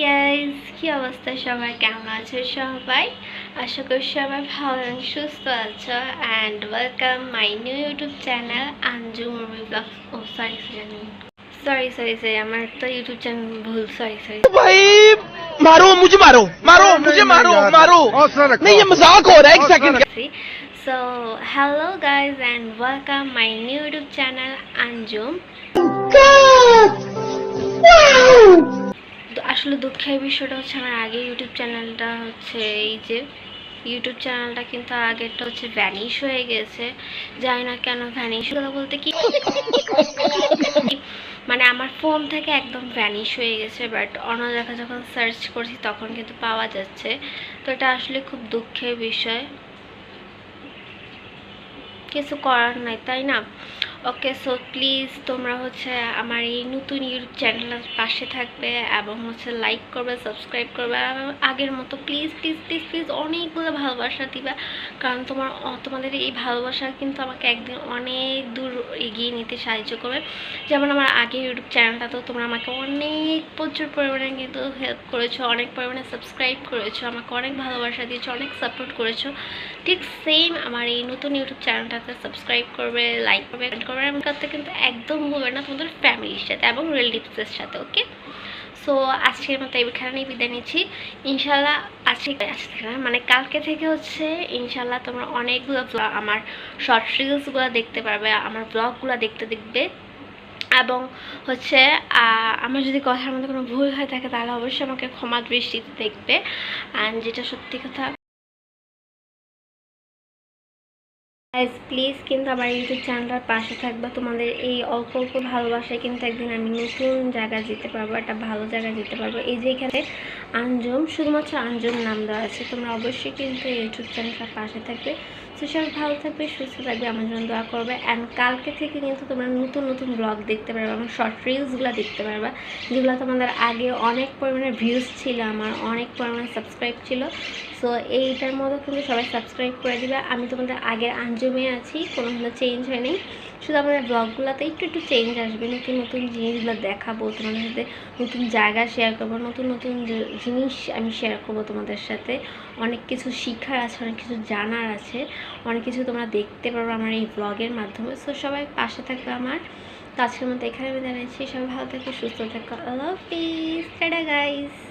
Guys কি অবস্থা সবাই কেমন আছো সবাই আশা করি সবাই ভালো এবং সুস্থ আছো and welcome my new YouTube channel Anju Murmi blog O sorry sorry sorry sorry আমার তো ইউটিউব চ্যানেল ভুল সরি সরি भाई मारो मुझे मारो मारो मुझे मारो मारो नहीं ये मजाक हो रहा है एक second So, hello guys and welcome my new YouTube channel Anjum. আসলে দুঃখের বিষয়টা হচ্ছে আমার আগে ইউটিউব চ্যানেলটা হচ্ছে এই যে ইউটিউব চ্যানেলটা কিন্তু আগেরটা হচ্ছে ভ্যানিশ হয়ে গেছে। জানি না কেন ভ্যানিশ কথা বলতে কি? মানে আমার ফোন থেকে একদম ভ্যানিশ হয়ে গেছে বাট অন্য জায়গায় যখন সার্চ করছি তখন কিন্তু পাওয়া যাচ্ছে। তো এটা আসলে খুব দুঃখের বিষয়। কিছু করার নাই, তাই না? ওকে সো প্লিজ তোমরা হচ্ছে আমার এই নতুন ইউটিউব চ্যানেলের পাশে থাকবে এবং হচ্ছে লাইক করবে সাবস্ক্রাইব করবে আগের মতো প্লিজ প্লিজ প্লিজ প্লিজ অনেকগুলো ভালোবাসা দিবে। কারণ তোমার, তোমাদের এই ভালোবাসা কিন্তু আমাকে একদিন অনেক দূর এগিয়ে নিতে সাহায্য করবে। যেমন আমার আগের ইউটিউব চ্যানেলটা তো তোমরা আমাকে অনেক প্রচুর পরিমাণে কিন্তু হেল্প করেছ, অনেক পরিমাণে সাবস্ক্রাইব করেছ, আমাকে অনেক ভালোবাসা দিয়েছ, অনেক সাপোর্ট করেছ। ঠিক সেম আমার এই নতুন ইউটিউব চ্যানেলটাতে সাবস্ক্রাইব করবে লাইক করবে করবে এমন করতে কিন্তু একদম ভুলবে না তোমাদের ফ্যামিলির সাথে এবং রিলেটিভসের সাথে ওকে সো আজকের মতো এখানেই বিদায় নিচ্ছি। ইনশাল্লাহ আজকে আজকে মানে কালকে থেকে হচ্ছে ইনশাল্লাহ তোমরা অনেকগুলো আমার শর্ট রিলসগুলো দেখতে পারবে, আমার ব্লগগুলো দেখতে দেখবে। এবং হচ্ছে আমার যদি কথার মধ্যে কোনো ভুল হয়ে থাকে তাহলে অবশ্যই আমাকে ক্ষমা দৃষ্টিতে দেখবে। অ্যান্ড যেটা সত্যি কথা গাইজ প্লিজ কিন্তু আমার ইউটিউব চ্যানেলটার পাশে থাকবা। তোমাদের এই অল্প অল্প ভালোবাসায় কিন্তু একদিন আমি নতুন জায়গা যেতে পারব, একটা ভালো জায়গা যেতে পারব। এই যে এখানে আঞ্জম, শুধুমাত্র আঞ্জম নাম দেওয়া আছে। তোমরা অবশ্যই কিন্তু ইউটিউব চ্যানেলটার পাশে থাকবে। তো সবাই ভালো থাকবে, সুস্থ থাকবে, আমার জন্য দোয়া করবে। অ্যান্ড কালকে থেকে কিন্তু তোমরা নতুন নতুন ব্লগ দেখতে পারবে আমার শর্ট রিলসগুলো দেখতে পারবে, যেগুলো তোমাদের আগে অনেক পরিমাণে ভিউজ ছিল, আমার অনেক পরিমাণে সাবস্ক্রাইব ছিল। সো এইটার মধ্যে কিন্তু সবাই সাবস্ক্রাইব করে দিবে। আমি তোমাদের আগের আঞ্জুমে আছি কোনো চেঞ্জ হয়নি। শুধু আমাদের ব্লগগুলোতে একটু একটু চেঞ্জ আসবে, নতুন নতুন জিনিসগুলো দেখাবো, তোমাদের সাথে নতুন জায়গা শেয়ার করব, নতুন নতুন জিনিস আমি শেয়ার করব তোমাদের সাথে। অনেক কিছু শিখার আছে, অনেক কিছু জানার আছে। অনেক কিছু তোমরা দেখতে পারবে আমার এই ব্লগের মাধ্যমে। সো সবাই পাশে থাকবে আমার। তো আজকের মতো এখানে আমি জানাচ্ছি সবাই ভালো থাকে, সুস্থ থাকো। আল্লাহ হাফিজ টাটা গাইস